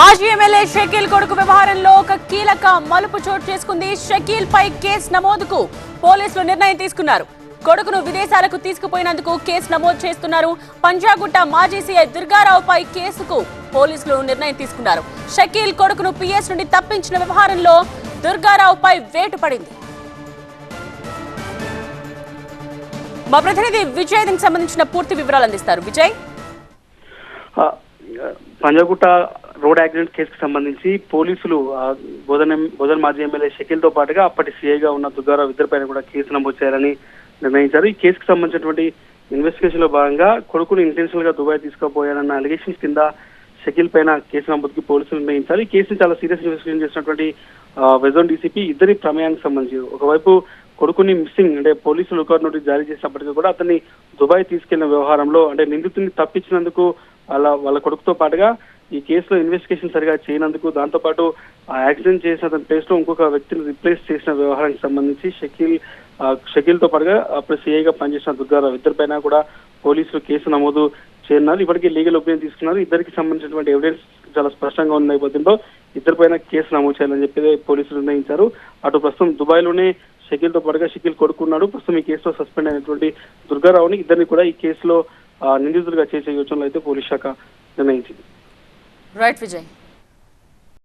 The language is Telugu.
మాజీ ఎమ్మెల్యే షకీల్ కొడుకు వ్యవహారంలో ఒక కీలక మలుపు చోటు చేసుకుంది. షకీల్ పై కేసు నమోదుకు పోలీసులు నిర్ణయం తీసుకున్నారు. కొడుకును విదేశాలకు తీసుకుపోయినందుకు కేసు నమోదు చేస్తున్నారు. పంజాగుట్ట మాజీ సీఐ దుర్గారావుపై కేసుకు పోలీసులు నిర్ణయం తీసుకున్నారు. షకీల్ కొడుకును పిఎస్ నుండి తప్పించిన వ్యవహారంలో దుర్గారావుపై వేటు పడింది. మా ప్రతినిధి విజయ్ దీనికి సంబంధించిన పూర్తి వివరాలు అందిస్తారు. విజయ్? పంజాగుట్ట రోడ్ యాక్సిడెంట్ కేసుకు సంబంధించి పోలీసులు బోధన బోధన మాజీ ఎమ్మెల్యే షకీల్తో పాటుగా అప్పటి సీఐగా ఉన్న దుగ్గారావు ఇద్దరిపైన కూడా కేసు నమోదు చేయాలని నిర్ణయించారు. ఈ కేసుకు సంబంధించినటువంటి ఇన్వెస్టిగేషన్లో భాగంగా కొడుకుని ఇంటెన్షనల్గా దుబాయ్ తీసుకుపోయారన్న అలిగేషన్స్ కింద షకీల్ పైన కేసు నమోదుకి పోలీసులు నిర్ణయించారు. ఈ కేసుని చాలా సీరియస్ ఇన్వెస్టిగేషన్ చేసినటువంటి వెజోన్ డీసీపీ ఇద్దరి ప్రమేయానికి సంబంధించి ఒకవైపు కొడుకుని మిస్సింగ్ అంటే పోలీసులు లుకౌట్ నోటీస్ జారీ చేసినప్పటికీ కూడా అతన్ని దుబాయ్ తీసుకెళ్ళిన వ్యవహారంలో అంటే నిందితుడిని తప్పించినందుకు వాళ్ళ వాళ్ళ కొడుకుతో పాటుగా ఈ కేసులో ఇన్వెస్టిగేషన్ సరిగా చేయనందుకు దాంతో పాటు ఆ యాక్సిడెంట్ చేసిన అతని ప్లేస్లో ఇంకొక వ్యక్తిని రిప్లేస్ చేసిన వ్యవహారానికి సంబంధించి షకీల్ షకీల్తో పాటుగా అప్పుడు సిఐగా పనిచేసిన దుర్గారావు ఇద్దరిపైన కూడా పోలీసులు కేసు నమోదు చేయనున్నారు. ఇప్పటికీ లీగల్ ఒపీనియన్ తీసుకున్నారు. ఇద్దరికి సంబంధించినటువంటి ఎవిడెన్స్ చాలా స్పష్టంగా ఉన్న నేపథ్యంలో ఇద్దరిపైన కేసు నమోదు చేయాలని చెప్పి పోలీసులు నిర్ణయించారు. అటు ప్రస్తుతం దుబాయ్లోనే షకీల్తో పాటుగా షకీల్ కొడుకున్నాడు. ప్రస్తుతం ఈ కేసులో సస్పెండ్ అయినటువంటి దుర్గారావుని ఇద్దరిని కూడా ఈ కేసులో నిందితులుగా చేసే యోచనలో అయితే పోలీస్ శాఖ నిర్ణయించింది. రైట్ విజయ్.